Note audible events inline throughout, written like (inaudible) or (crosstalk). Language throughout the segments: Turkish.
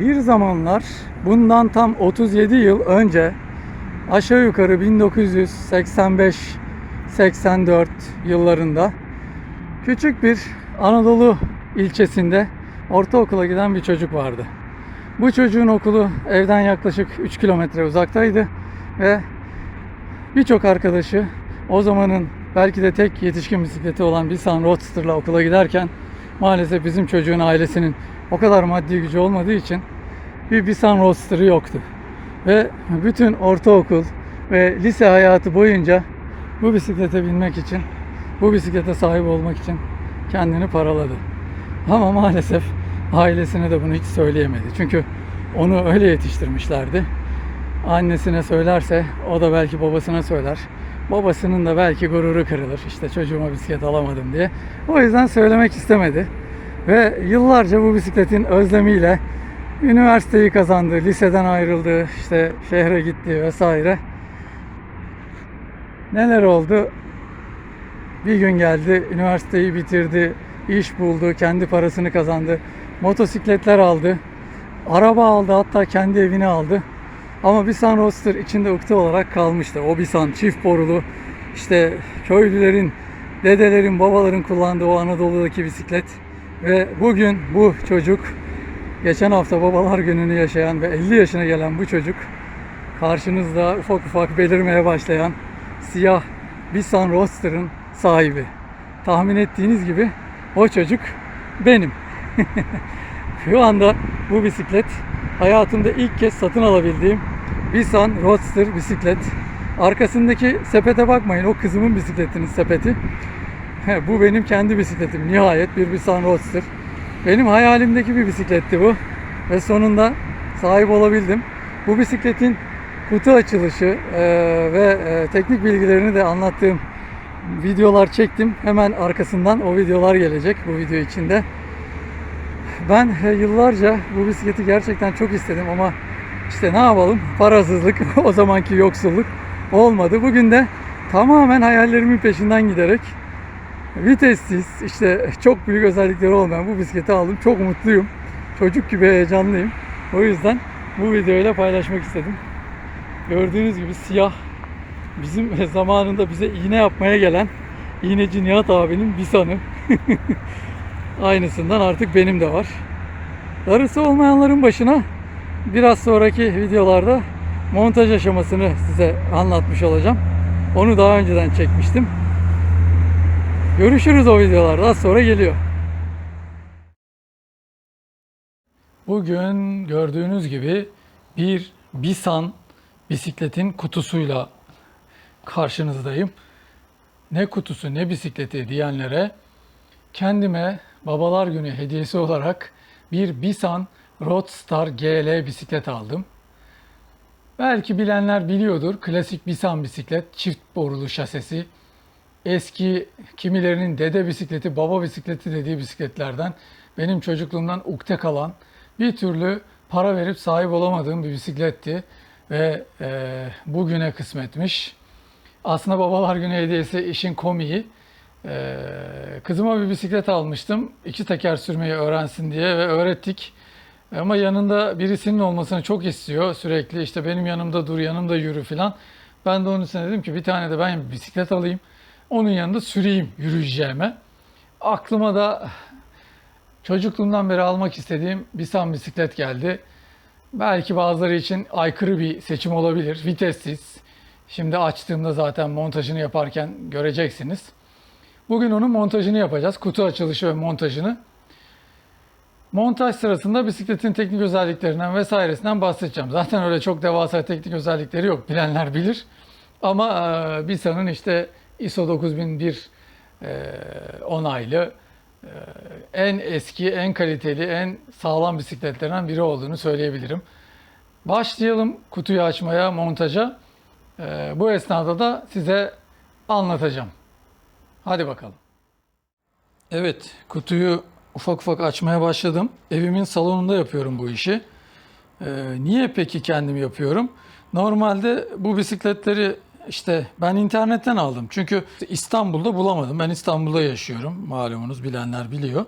Bir zamanlar bundan tam 37 yıl önce aşağı yukarı 1985-84 yıllarında küçük bir Anadolu ilçesinde ortaokula giden bir çocuk vardı. Bu çocuğun okulu evden yaklaşık 3 kilometre uzaktaydı ve birçok arkadaşı o zamanın belki de tek yetişkin bisikleti olan bir Sun Roadster'la okula giderken maalesef bizim çocuğun ailesinin o kadar maddi gücü olmadığı için bir Bisan Roadster'ı yoktu. Ve bütün ortaokul ve lise hayatı boyunca bu bisiklete binmek için, bu bisiklete sahip olmak için kendini paraladı. Ama maalesef ailesine de bunu hiç söyleyemedi. Çünkü onu öyle yetiştirmişlerdi. Annesine söylerse o da belki babasına söyler. Babasının da belki gururu kırılır. İşte çocuğuma bisiklet alamadım diye. O yüzden söylemek istemedi. Ve yıllarca bu bisikletin özlemiyle üniversiteyi kazandı, liseden ayrıldı, işte şehre gitti vesaire. Neler oldu? Bir gün geldi, üniversiteyi bitirdi, iş buldu, kendi parasını kazandı, motosikletler aldı, araba aldı, hatta kendi evini aldı. Ama Bisan Roadster içinde ukde olarak kalmıştı. O Bisan çift borulu, işte köylülerin, dedelerin, babaların kullandığı o Anadolu'daki bisiklet. Ve bugün bu çocuk, geçen hafta babalar gününü yaşayan ve 50 yaşına gelen bu çocuk, karşınızda ufak ufak belirmeye başlayan siyah Bisan Roadster'ın sahibi. Tahmin ettiğiniz gibi o çocuk benim. (laughs) Şu anda bu bisiklet hayatımda ilk kez satın alabildiğim Bisan Roadster bisiklet. Arkasındaki sepete bakmayın o kızımın bisikletinin sepeti. Bu benim kendi bisikletim. Nihayet bir Bisan Roadster. Benim hayalimdeki bir bisikletti bu. Ve sonunda sahip olabildim. Bu bisikletin kutu açılışı e, ve e, teknik bilgilerini de anlattığım videolar çektim. Hemen arkasından o videolar gelecek bu video içinde. Ben e, yıllarca bu bisikleti gerçekten çok istedim ama işte ne yapalım parasızlık (laughs) o zamanki yoksulluk olmadı. Bugün de tamamen hayallerimin peşinden giderek vitessiz işte çok büyük özellikleri olmayan bu bisikleti aldım. Çok mutluyum. Çocuk gibi heyecanlıyım. O yüzden bu videoyla paylaşmak istedim. Gördüğünüz gibi siyah bizim (laughs) zamanında bize iğne yapmaya gelen iğneci Nihat abinin Bisan'ı. (laughs) Aynısından artık benim de var. Darısı olmayanların başına biraz sonraki videolarda montaj aşamasını size anlatmış olacağım. Onu daha önceden çekmiştim. Görüşürüz o videolarda. Az sonra geliyor. Bugün gördüğünüz gibi bir Bisan bisikletin kutusuyla karşınızdayım. Ne kutusu ne bisikleti diyenlere kendime babalar günü hediyesi olarak bir Bisan Roadstar GL bisiklet aldım. Belki bilenler biliyordur. Klasik Bisan bisiklet, çift borulu şasesi. Eski kimilerinin dede bisikleti, baba bisikleti dediği bisikletlerden benim çocukluğumdan ukde kalan bir türlü para verip sahip olamadığım bir bisikletti ve e, bugüne kısmetmiş. Aslında babalar günü hediyesi işin komiği. Ee, kızıma bir bisiklet almıştım. İki teker sürmeyi öğrensin diye ve öğrettik. Ama yanında birisinin olmasını çok istiyor sürekli. İşte benim yanımda dur, yanımda yürü filan. Ben de onun için dedim ki bir tane de ben bir bisiklet alayım. Onun yanında süreyim yürüyeceğime. Aklıma da çocukluğumdan beri almak istediğim Bisan bisiklet geldi. Belki bazıları için aykırı bir seçim olabilir. Vitessiz. Şimdi açtığımda zaten montajını yaparken göreceksiniz. Bugün onun montajını yapacağız. Kutu açılışı ve montajını. Montaj sırasında bisikletin teknik özelliklerinden vesairesinden bahsedeceğim. Zaten öyle çok devasa teknik özellikleri yok. Bilenler bilir. Ama e, Bisa'nın işte ISO 9001 e, onaylı e, en eski, en kaliteli, en sağlam bisikletlerinden biri olduğunu söyleyebilirim. Başlayalım kutuyu açmaya, montaja. E, bu esnada da size anlatacağım. Hadi bakalım. Evet, kutuyu ufak ufak açmaya başladım. Evimin salonunda yapıyorum bu işi. Ee, niye peki kendim yapıyorum? Normalde bu bisikletleri işte ben internetten aldım. Çünkü İstanbul'da bulamadım. Ben İstanbul'da yaşıyorum. Malumunuz bilenler biliyor.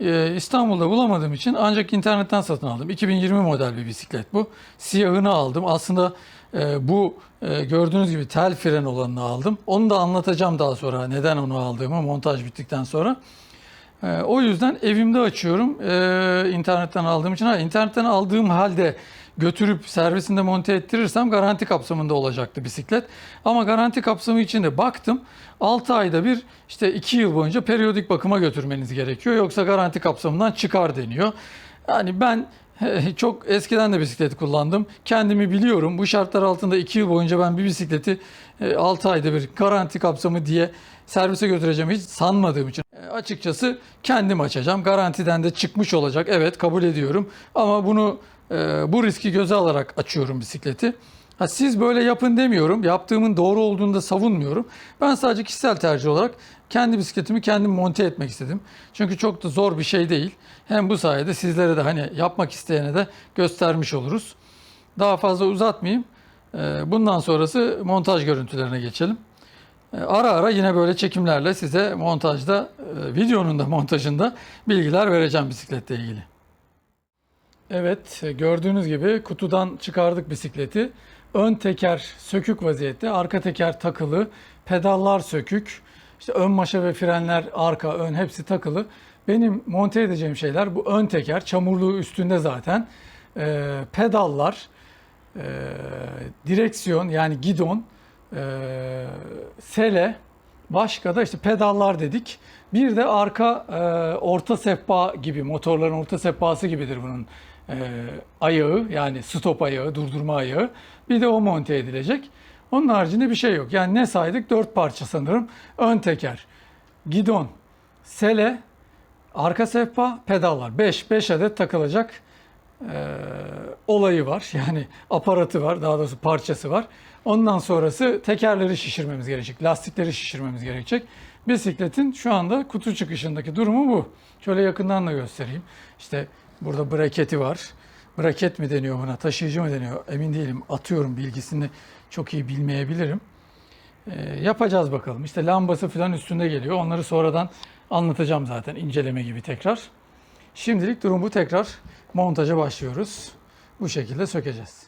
Ee, İstanbul'da bulamadığım için ancak internetten satın aldım. 2020 model bir bisiklet bu. Siyahını aldım. Aslında e, bu e, gördüğünüz gibi tel fren olanını aldım. Onu da anlatacağım daha sonra neden onu aldığımı montaj bittikten sonra. Ee, o yüzden evimde açıyorum ee, internetten aldığım için. Ha, internetten aldığım halde götürüp servisinde monte ettirirsem garanti kapsamında olacaktı bisiklet. Ama garanti kapsamı içinde baktım 6 ayda bir işte 2 yıl boyunca periyodik bakıma götürmeniz gerekiyor. Yoksa garanti kapsamından çıkar deniyor. Yani ben çok eskiden de bisiklet kullandım. Kendimi biliyorum. Bu şartlar altında 2 yıl boyunca ben bir bisikleti 6 ayda bir garanti kapsamı diye servise götüreceğimi hiç sanmadığım için e, açıkçası kendim açacağım. Garantiden de çıkmış olacak. Evet kabul ediyorum. Ama bunu e, bu riski göze alarak açıyorum bisikleti. Ha, siz böyle yapın demiyorum. Yaptığımın doğru olduğunu da savunmuyorum. Ben sadece kişisel tercih olarak kendi bisikletimi kendim monte etmek istedim. Çünkü çok da zor bir şey değil. Hem bu sayede sizlere de hani yapmak isteyene de göstermiş oluruz. Daha fazla uzatmayayım. E, Bundan sonrası montaj görüntülerine geçelim. E, Ara ara yine böyle çekimlerle size montajda, e, videonun da montajında bilgiler vereceğim bisikletle ilgili. Evet, e, gördüğünüz gibi kutudan çıkardık bisikleti. Ön teker sökük vaziyette, arka teker takılı, pedallar sökük. İşte ön maşa ve frenler arka, ön hepsi takılı. Benim monte edeceğim şeyler bu ön teker, çamurluğu üstünde zaten. E, pedallar, e, direksiyon yani gidon, e, sele, başka da işte pedallar dedik. Bir de arka e, orta sehpa gibi, motorların orta sehpası gibidir bunun e, ayağı yani stop ayağı, durdurma ayağı. Bir de o monte edilecek. Onun haricinde bir şey yok. Yani ne saydık? Dört parça sanırım. Ön teker, gidon, sele, arka sehpa, pedallar. 5 5 adet takılacak e, olayı var. (laughs) Yani aparatı var, daha doğrusu parçası var. Ondan sonrası tekerleri şişirmemiz gerekecek, lastikleri şişirmemiz gerekecek. Bisikletin şu anda kutu çıkışındaki durumu bu. Şöyle yakından da göstereyim. İşte burada braketi var. Braket mi deniyor buna, taşıyıcı mı deniyor emin değilim. Atıyorum bilgisini çok iyi bilmeyebilirim. E, yapacağız bakalım. İşte lambası falan üstünde geliyor. Onları sonradan anlatacağım zaten inceleme gibi tekrar. Şimdilik durum bu. Tekrar montaja başlıyoruz. Bu şekilde sökeceğiz.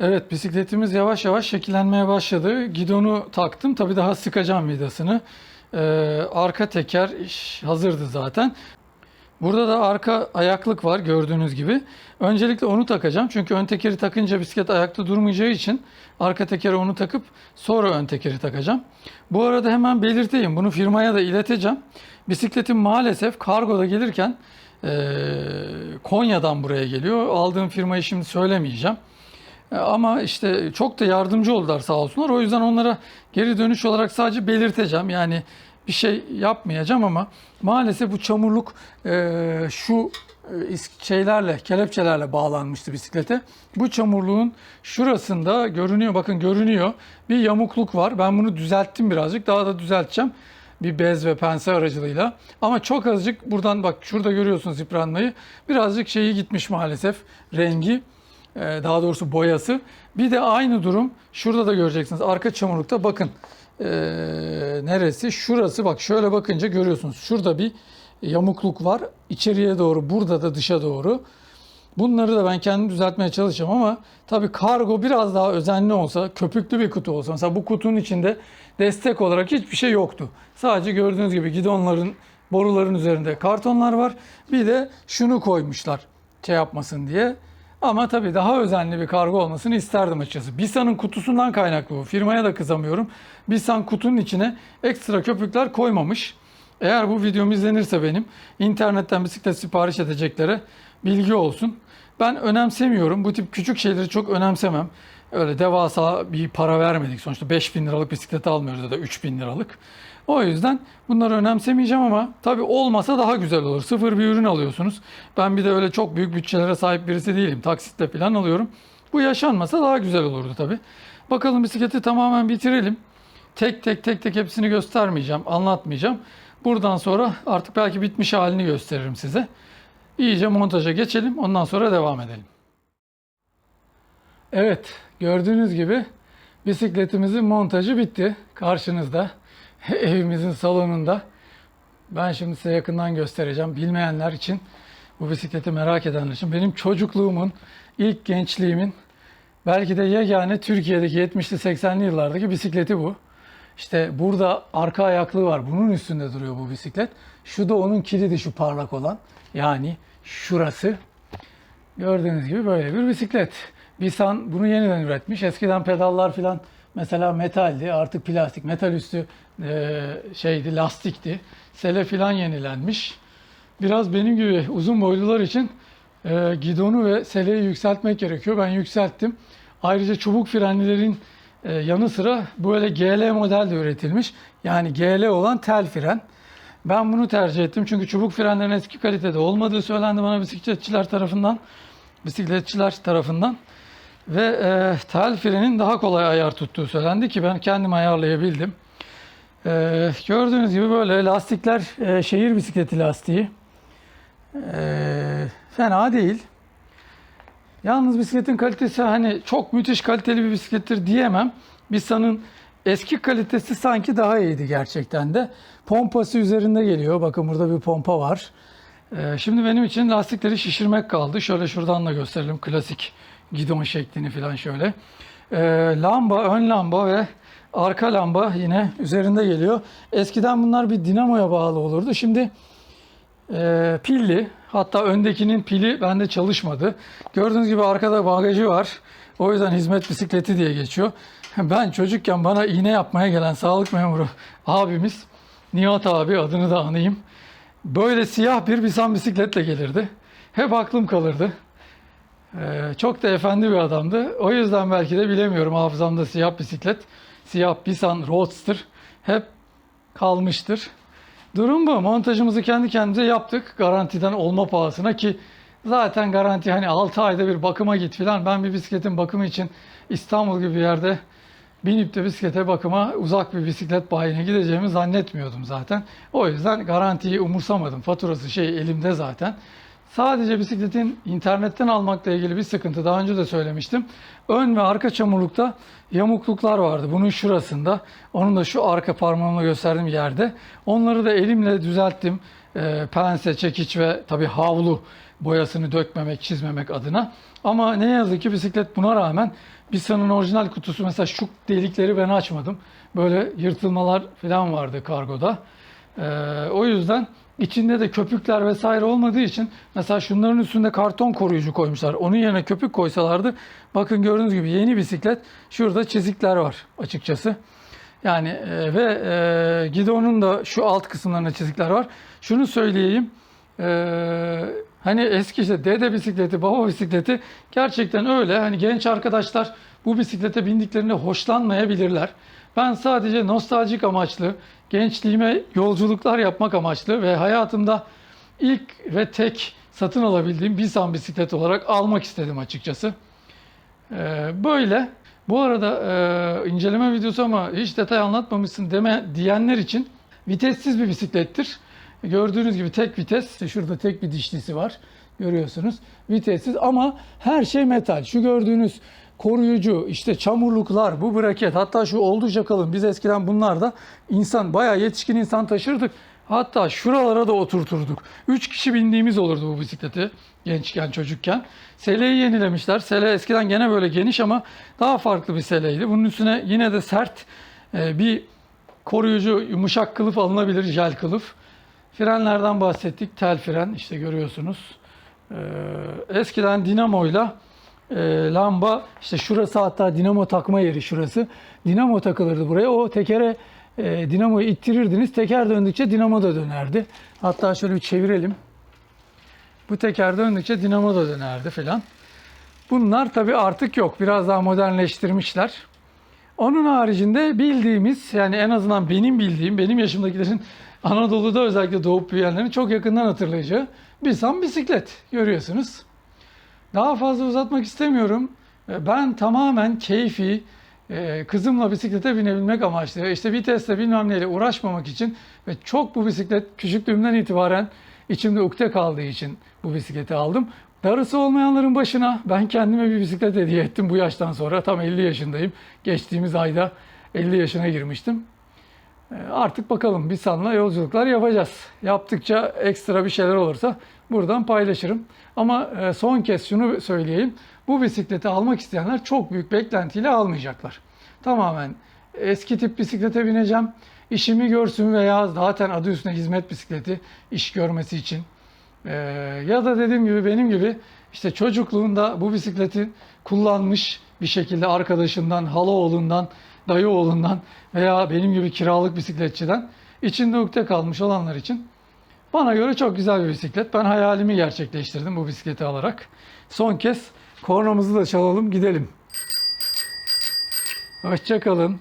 Evet bisikletimiz yavaş yavaş şekillenmeye başladı. Gidonu taktım. Tabii daha sıkacağım vidasını. Ee, arka teker hazırdı zaten. Burada da arka ayaklık var gördüğünüz gibi. Öncelikle onu takacağım. Çünkü ön tekeri takınca bisiklet ayakta durmayacağı için arka tekere onu takıp sonra ön tekeri takacağım. Bu arada hemen belirteyim. Bunu firmaya da ileteceğim. Bisikletim maalesef kargoda gelirken eee, Konya'dan buraya geliyor. Aldığım firmayı şimdi söylemeyeceğim. E, Ama işte çok da yardımcı oldular sağ olsunlar. O yüzden onlara geri dönüş olarak sadece belirteceğim. Yani bir şey yapmayacağım ama maalesef bu çamurluk e, şu e, şeylerle, kelepçelerle bağlanmıştı bisiklete. Bu çamurluğun şurasında görünüyor, bakın görünüyor. Bir yamukluk var. Ben bunu düzelttim birazcık. Daha da düzelteceğim. Bir bez ve pense aracılığıyla. Ama çok azıcık buradan bak şurada görüyorsunuz yıpranmayı. Birazcık şeyi gitmiş maalesef rengi. Ee, daha doğrusu boyası. Bir de aynı durum şurada da göreceksiniz. Arka çamurlukta bakın. Ee, neresi? Şurası bak şöyle bakınca görüyorsunuz. Şurada bir yamukluk var. İçeriye doğru, burada da dışa doğru. Bunları da ben kendim düzeltmeye çalışacağım ama tabii kargo biraz daha özenli olsa, köpüklü bir kutu olsa. Mesela bu kutunun içinde destek olarak hiçbir şey yoktu. Sadece gördüğünüz gibi gidonların, boruların üzerinde kartonlar var. Bir de şunu koymuşlar şey yapmasın diye. Ama tabii daha özenli bir kargo olmasını isterdim açıkçası. Bisa'nın kutusundan kaynaklı bu. Firmaya da kızamıyorum. Bisan kutunun içine ekstra köpükler koymamış. Eğer bu videom izlenirse benim internetten bisiklet sipariş edeceklere bilgi olsun. Ben önemsemiyorum. Bu tip küçük şeyleri çok önemsemem. Öyle devasa bir para vermedik. Sonuçta 5000 liralık bisiklet almıyoruz ya da 3000 liralık. O yüzden bunları önemsemeyeceğim ama tabii olmasa daha güzel olur. Sıfır bir ürün alıyorsunuz. Ben bir de öyle çok büyük bütçelere sahip birisi değilim. Taksitle falan alıyorum. Bu yaşanmasa daha güzel olurdu tabii. Bakalım bisikleti tamamen bitirelim. Tek tek tek tek hepsini göstermeyeceğim, anlatmayacağım. Buradan sonra artık belki bitmiş halini gösteririm size. İyice montaja geçelim. Ondan sonra devam edelim. Evet, gördüğünüz gibi bisikletimizin montajı bitti. Karşınızda, (laughs) evimizin salonunda. Ben şimdi size yakından göstereceğim. Bilmeyenler için, bu bisikleti merak edenler için. Benim çocukluğumun, ilk gençliğimin belki de yegane Türkiye'deki 70'li 80'li yıllardaki bisikleti bu. İşte burada arka ayaklığı var. Bunun üstünde duruyor bu bisiklet. Şu da onun kilidi şu parlak olan. Yani şurası. Gördüğünüz gibi böyle bir bisiklet. Bisan bunu yeniden üretmiş. Eskiden pedallar filan mesela metaldi. Artık plastik. Metal üstü e, şeydi, lastikti. Sele filan yenilenmiş. Biraz benim gibi uzun boylular için e, gidonu ve seleyi yükseltmek gerekiyor. Ben yükselttim. Ayrıca çubuk frenlilerin e, yanı sıra böyle GL model de üretilmiş. Yani GL olan tel fren. Ben bunu tercih ettim çünkü çubuk frenlerin eski kalitede olmadığı söylendi bana bisikletçiler tarafından. Bisikletçiler tarafından. Ve e, tel frenin daha kolay ayar tuttuğu söylendi ki ben kendim ayarlayabildim. E, gördüğünüz gibi böyle lastikler e, şehir bisikleti lastiği. E, fena değil. Yalnız bisikletin kalitesi hani çok müthiş kaliteli bir bisiklettir diyemem. Bisa'nın eski kalitesi sanki daha iyiydi gerçekten de. Pompası üzerinde geliyor. Bakın burada bir pompa var. Ee, şimdi benim için lastikleri şişirmek kaldı. Şöyle şuradan da gösterelim klasik gidon şeklini falan şöyle. Ee, lamba, ön lamba ve arka lamba yine üzerinde geliyor. Eskiden bunlar bir dinamoya bağlı olurdu. Şimdi e, pilli. Hatta öndekinin pili bende çalışmadı. Gördüğünüz gibi arkada bagajı var. O yüzden hizmet bisikleti diye geçiyor. Ben çocukken bana iğne yapmaya gelen sağlık memuru abimiz Nihat abi adını da anayım. Böyle siyah bir bisan bisikletle gelirdi. Hep aklım kalırdı. Ee, çok da efendi bir adamdı. O yüzden belki de bilemiyorum hafızamda siyah bisiklet, siyah bisan roadster hep kalmıştır. Durum bu. Montajımızı kendi kendimize yaptık. Garantiden olma pahasına ki zaten garanti hani 6 ayda bir bakıma git filan. Ben bir bisikletin bakımı için İstanbul gibi bir yerde binip de bisiklete bakıma uzak bir bisiklet bayine gideceğimi zannetmiyordum zaten. O yüzden garantiyi umursamadım. Faturası şey elimde zaten. Sadece bisikletin internetten almakla ilgili bir sıkıntı. Daha önce de söylemiştim. Ön ve arka çamurlukta yamukluklar vardı. Bunun şurasında. Onun da şu arka parmağımla gösterdiğim yerde. Onları da elimle düzelttim. E, pense, çekiç ve tabii havlu boyasını dökmemek, çizmemek adına. Ama ne yazık ki bisiklet buna rağmen Bisa'nın orijinal kutusu mesela şu delikleri ben açmadım. Böyle yırtılmalar falan vardı kargoda. Ee, o yüzden içinde de köpükler vesaire olmadığı için mesela şunların üstünde karton koruyucu koymuşlar. Onun yerine köpük koysalardı bakın gördüğünüz gibi yeni bisiklet şurada çizikler var açıkçası. Yani e, ve e, gidonun da şu alt kısımlarında çizikler var. Şunu söyleyeyim. E, hani eski işte dede bisikleti, baba bisikleti gerçekten öyle. Hani genç arkadaşlar bu bisiklete bindiklerinde hoşlanmayabilirler. Ben sadece nostaljik amaçlı, gençliğime yolculuklar yapmak amaçlı ve hayatımda ilk ve tek satın alabildiğim Bisan bisiklet olarak almak istedim açıkçası. Ee, böyle. Bu arada e, inceleme videosu ama hiç detay anlatmamışsın deme diyenler için vitessiz bir bisiklettir. Gördüğünüz gibi tek vites. Şurada tek bir dişlisi var. Görüyorsunuz. Vitessiz ama her şey metal. Şu gördüğünüz koruyucu, işte çamurluklar, bu braket hatta şu oldukça kalın. Biz eskiden bunlarda insan bayağı yetişkin insan taşırdık. Hatta şuralara da oturturduk. Üç kişi bindiğimiz olurdu bu bisikleti gençken, çocukken. Seleyi yenilemişler. Sele eskiden gene böyle geniş ama daha farklı bir seleydi. Bunun üstüne yine de sert e, bir koruyucu yumuşak kılıf alınabilir, jel kılıf. Frenlerden bahsettik. Tel fren işte görüyorsunuz. Ee, eskiden dinamoyla e, lamba işte şurası hatta dinamo takma yeri şurası. Dinamo takılırdı buraya. O tekere e, dinamoyu ittirirdiniz. Teker döndükçe dinamo da dönerdi. Hatta şöyle bir çevirelim. Bu teker döndükçe dinamo da dönerdi filan. Bunlar tabii artık yok. Biraz daha modernleştirmişler. Onun haricinde bildiğimiz yani en azından benim bildiğim, benim yaşımdakilerin (laughs) Anadolu'da özellikle doğup büyüyenlerin çok yakından hatırlayacağı Bisan bisiklet görüyorsunuz. Daha fazla uzatmak istemiyorum. E, Ben tamamen keyfi, e, kızımla bisiklete binebilmek amaçlı, işte vitesle bilmem neyle uğraşmamak için ve çok bu bisiklet küçüklüğümden itibaren içimde ukde kaldığı için bu bisikleti aldım. Darısı olmayanların başına ben kendime bir bisiklet hediye ettim bu yaştan sonra. Tam 50 yaşındayım. Geçtiğimiz ayda 50 yaşına girmiştim. E, Artık bakalım Bisan'la yolculuklar yapacağız. Yaptıkça ekstra bir şeyler olursa buradan paylaşırım. Ama e, son kez şunu söyleyeyim. Bu bisikleti almak isteyenler çok büyük beklentiyle almayacaklar. Tamamen eski tip bisiklete bineceğim. İşimi görsün veya zaten adı üstünde hizmet bisikleti iş görmesi için. Ee, ya da dediğim gibi benim gibi işte çocukluğunda bu bisikleti kullanmış bir şekilde arkadaşından, hala oğlundan, dayı oğlundan veya benim gibi kiralık bisikletçiden içinde ukde kalmış olanlar için bana göre çok güzel bir bisiklet. Ben hayalimi gerçekleştirdim bu bisikleti alarak. Son kez kornamızı da çalalım gidelim. Hoşçakalın.